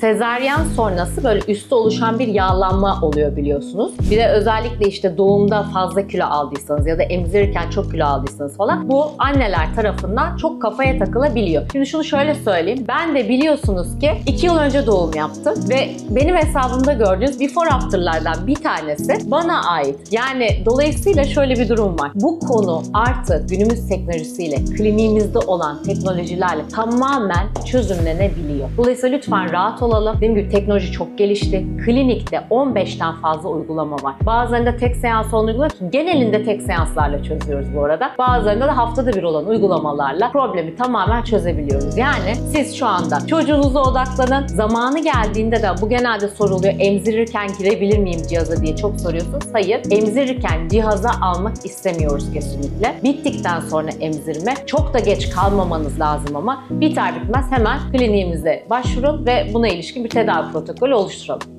Sezaryen sonrası böyle üstte oluşan bir yağlanma oluyor biliyorsunuz. Bir de özellikle işte doğumda fazla kilo aldıysanız ya da emzirirken çok kilo aldıysanız falan bu anneler tarafından çok kafaya takılabiliyor. Şimdi şunu şöyle söyleyeyim. Ben de biliyorsunuz ki 2 yıl önce doğum yaptım ve benim hesabımda gördüğünüz before after'lardan bir tanesi bana ait. Yani dolayısıyla şöyle bir durum var. Bu konu artık günümüz teknolojisiyle, kliniğimizde olan teknolojilerle tamamen çözümlenebiliyor. Dolayısıyla lütfen rahat olalım. Dediğim gibi teknoloji çok gelişti. Klinikte 15'ten fazla uygulama var. Bazılarında tek seans olan uygulama, genelinde tek seanslarla çözüyoruz bu arada. Bazılarında da haftada bir olan uygulamalarla problemi tamamen çözebiliyoruz. Yani siz şu anda çocuğunuza odaklanın. Zamanı geldiğinde de bu genelde soruluyor. Emzirirken girebilir miyim cihaza diye çok soruyorsunuz. Hayır. Emzirirken cihaza almak istemiyoruz kesinlikle. Bittikten sonra emzirme. Çok da geç kalmamanız lazım ama biter bitmez hemen kliniğimize başvurun ve buna ilişkin bir tedavi protokolü oluşturalım.